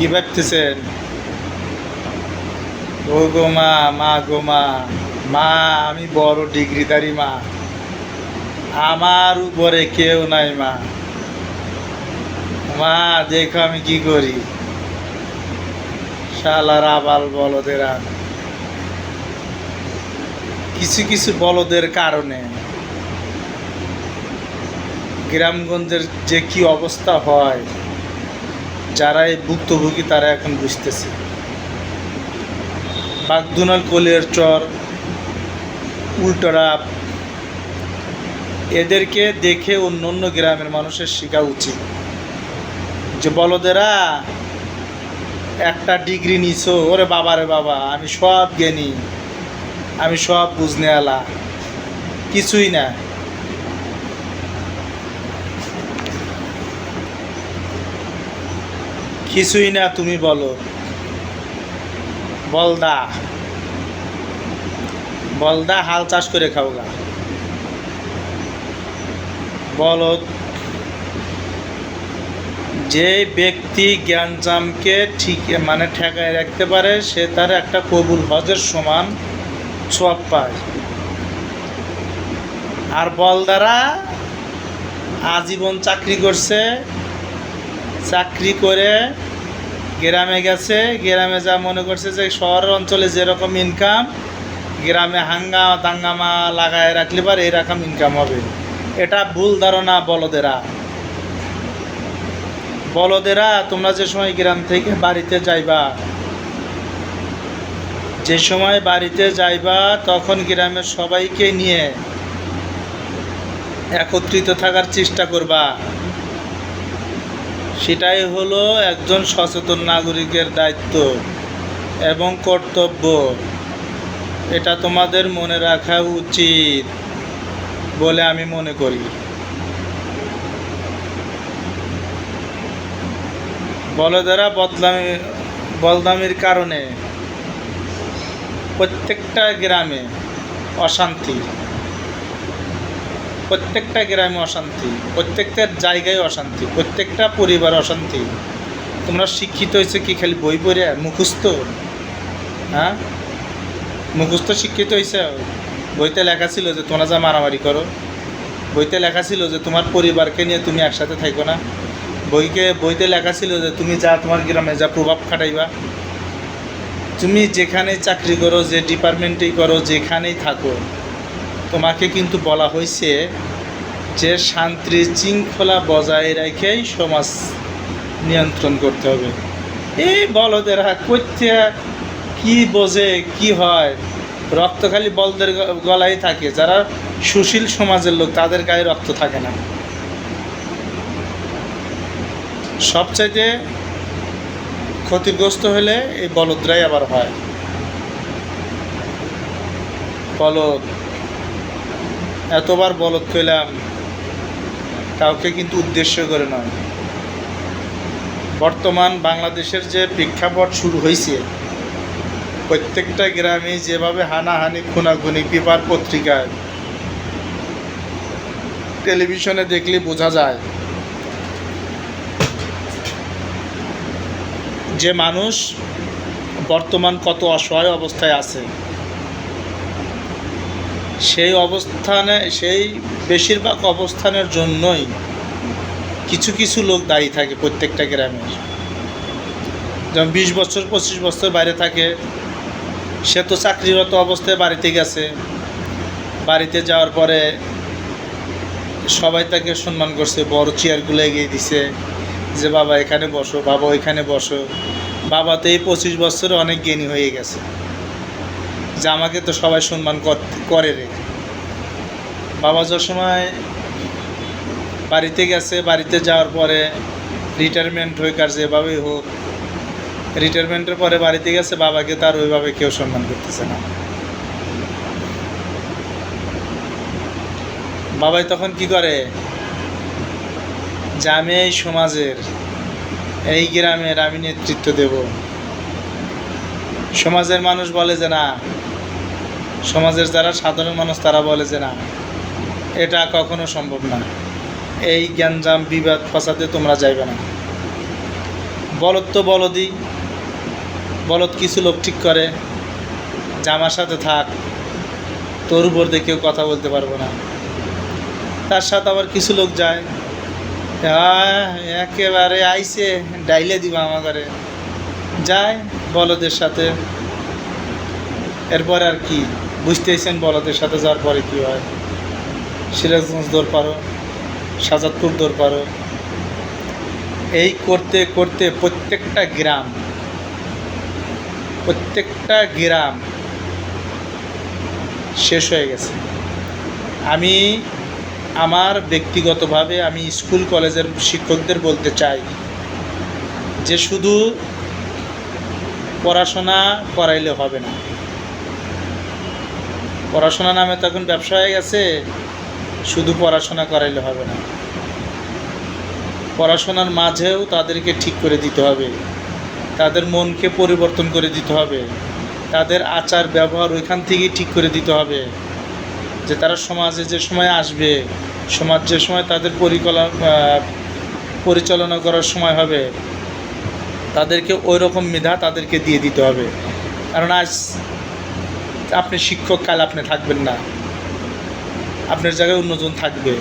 কি ভাবতেছেন? ও গো মা মা গো মা মা, আমি বড় ডিগ্রিধারী মা। আমার উপরে কেউ নাই মা। মা, দেখো আমি কি করি। শালার আবাল বলদেরা কিছু কিছু বলদের কারণে গ্রামগঞ্জের যে কি অবস্থা হয় যারা এই ভুক্তভোগী, তারা এখন বুঝতেছে। বাগদুনাল কোলের চর উল্টোরাপ এদেরকে দেখে অন্য অন্য গ্রামের মানুষের শেখা উচিত। যে বলদেরা, একটা ডিগ্রি নিছো, ওরে বাবারে বাবা, আমি সব জ্ঞানী, আমি সব বুঝনে আলা, কিছুই না। কিছুই না, তুমি বলো। বলদা। বলদা, হাল চাষ করে খাও গা বলদ যে ব্যক্তি জ্ঞানজামকে ঠিক মানে ঠেকায় রাখতে পারে, সে তার একটা কবুল হজের সমান সোয়াব পায়। আর বলদারা আজীবন চাকরি করছে চাকরি করে গ্রামে গেছে, গ্রামে যা মনে করছে যে শহর অঞ্চলে যেরকম ইনকাম গ্রামে হাঙ্গা দাঙ্গামা লাগায় রাখলে পারে এরকম ইনকাম হবে। এটা ভুল ধারণা বলদেরা। বলদেরা, তোমরা যে সময় গ্রাম থেকে বাড়িতে যাইবা, যে সময় বাড়িতে যাইবা, তখন গ্রামের সবাইকে নিয়ে একত্রিত থাকার চেষ্টা করবা। সেটাই হলো একজন সচেতন নাগরিকের দায়িত্ব এবং কর্তব্য। এটা তোমাদের মনে রাখা উচিত বলে আমি মনে করি। বলদেরা বদলামি, বদলামির কারণে প্রত্যেকটা গ্রামে অশান্তি। প্রত্যেকটা গ্রামে অশান্তি, প্রত্যেকটা জায়গায় অশান্তি, প্রত্যেকটা পরিবার অশান্তি। তোমরা শিক্ষিত হয়েছে কি খালি বই পড়ে? মুখস্থ? হ্যাঁ? মুখস্থ শিক্ষিত হয়েছে? বইতে লেখা ছিল যে তোমরা যা মারামারি করো। বইতে লেখা ছিল যে তোমার পরিবারকে নিয়ে তুমি একসাথে থাকো না। বইকে, বইতে লেখা ছিল যে তুমি যা তোমার গ্রামে যা প্রভাব খাটাইবা। তুমি যেখানে চাকরি করো, যে ডিপার্টমেন্টেই করো, যেখানেই থাকো তোমাকে কিন্তু বলা হয়েছে যে শান্তি শৃঙ্খলা বজায় রেখেই সমাজ নিয়ন্ত্রণ করতে হবে। এই বলদেরা করতে কি বোঝে, কি হয়? রক্ত খালি বলদের গলায় থাকে, যারা সুশীল সমাজের লোক, তাদের গায়ে রক্ত থাকে না। সবচাইতে ক্ষতিগ্রস্ত হলে এই বলদরাই আবার হয়। বলদ। এতবার বলদ পেলাম, কাউকে কিন্তু উদ্দেশ্য করে নয়। বর্তমান বাংলাদেশের যে প্রেক্ষাপট শুরু হয়েছে, প্রত্যেকটা গ্রামে যেভাবে হানাহানি, খুনাখুনি পেপার পত্রিকায় টেলিভিশনে দেখলে বোঝা যায় যে মানুষ বর্তমান কত অসহায় অবস্থায় আছে। সেই অবস্থানে, সেই বেশিরভাগ অবস্থানের জন্যই কিছু কিছু লোক দায়ী থাকে প্রত্যেকটা গ্রামের যেমন বিশ বছর, পঁচিশ বছর বাইরে থাকে, সে তো চাকরিরত অবস্থায় বাড়িতে গেছে। বাড়িতে যাওয়ার পরে সবাই তাকে সম্মান করছে, বড় চেয়ারগুলো এগিয়ে দিছে যে, বাবা, এখানে বসো, বাবা, ওইখানে বসো। বাবা তো এই পঁচিশ বছরে অনেক জ্ঞানী হয়ে গেছে। যে আমাকে তো সবাই সম্মান কর- রে। বাবা যার সময় বাড়িতে গেছে, বাড়িতে যাওয়ার পরে রিটায়ারমেন্ট হয়ে কার যেভাবেই হোক রিটায়ারমেন্টের পরে বাড়িতে গেছে, বাবাকে তার ওইভাবে কেউ সম্মান করতেছে না। বাবাই তখন কি করে? যে আমি এই সমাজের, এই গ্রামের আমি নেতৃত্ব দেব। সমাজের মানুষ বলে যে না সমাজের যারা সাধারণ মানুষ, তারা বলে যে না, এটা কখনো সম্ভব না। এই জ্ঞানজাম বিবাদ ফসাদে তোমরা যাইবে না। বলদ তো বলদই। বলদ কিছু লোক ঠিক করে, জামার সাথে থাক, তোর উপর দিয়ে কেউ কথা বলতে পারব না। তার সাথে আবার কিছু লোক যায় একেবারে আইসে, ডাইলে দিব আমার ঘরে যায় বলদের সাথে। এরপর আর কি? বুঝতেছেন বলাদের সাথে যাওয়ার পরে কী হয়। সিরাজগঞ্জ দৌড় পারো, সাজাদপুর পারো। এই করতে করতে প্রত্যেকটা গ্রাম প্রত্যেকটা গ্রাম শেষ হয়ে গেছে। আমি আমার ব্যক্তিগতভাবে আমি স্কুল কলেজের শিক্ষকদের বলতে চাই যে শুধু পড়াশোনা করাইলে হবে না। পড়াশোনা নামে তো এখন ব্যবসা হয়ে গেছে, শুধু পড়াশোনা করাইলে হবে না। পড়াশোনার মাঝেও তাদেরকে ঠিক করে দিতে হবে। তাদের মনকে পরিবর্তন করে দিতে হবে। তাদের আচার ব্যবহার ওইখান থেকেই ঠিক করে দিতে হবে। যে তারা সমাজে যে সময় আসবে, সমাজ যে সময় তাদের পরিকল্পনা পরিচালনা করার সময় হবে, তাদেরকে ওই রকম মেধা তাদেরকে দিয়ে দিতে হবে। কারণ আজ আপনি শিক্ষক, কাল আপনি থাকবেন না। আপনার জায়গায় অন্যজন থাকবে।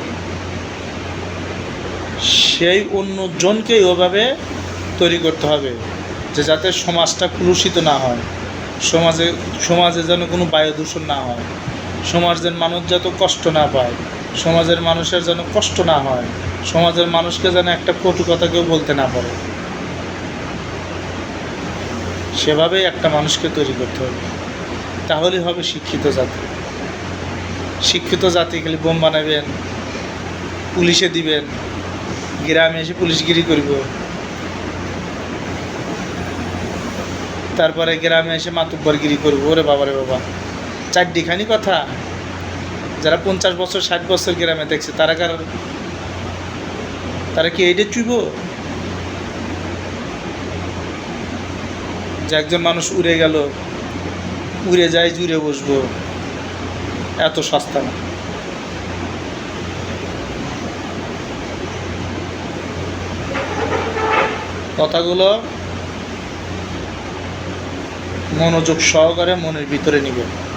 সেই অন্যজনকে ওভাবে তৈরি করতে হবে, যে যাতে সমাজটা কলুষিত না হয়, সমাজে সমাজে যেন কোনো বায়ু দূষণ না হয়, সমাজের মানুষ যত কষ্ট না পায়, সমাজের মানুষের যেন কষ্ট না হয়, সমাজের মানুষকে যেন একটা কটু কথা কেউ বলতে না পারে। সেভাবেই একটা মানুষকে তৈরি করতে হবে। তাহলেই হবে শিক্ষিত জাতি। শিক্ষিত জাতি খালি বোম বানাবেন, পুলিশে দিবেন, গ্রামে এসে পুলিশগিরি করব। তারপরে গ্রামে এসে মাতুব্বরগিরি করব। ওরে বাবারে বাবা চারটিখানি কথা। যারা পঞ্চাশ বছর, ষাট বছর গ্রামে দেখছে, তারা কার তারা কি এইটা চুইব? যে একজন মানুষ উড়ে গেল উড়ে যায় জুড়ে বসবো। এত সস্তা না। কথাগুলো মনোযোগ সহকারে মনের ভিতরে নিবে।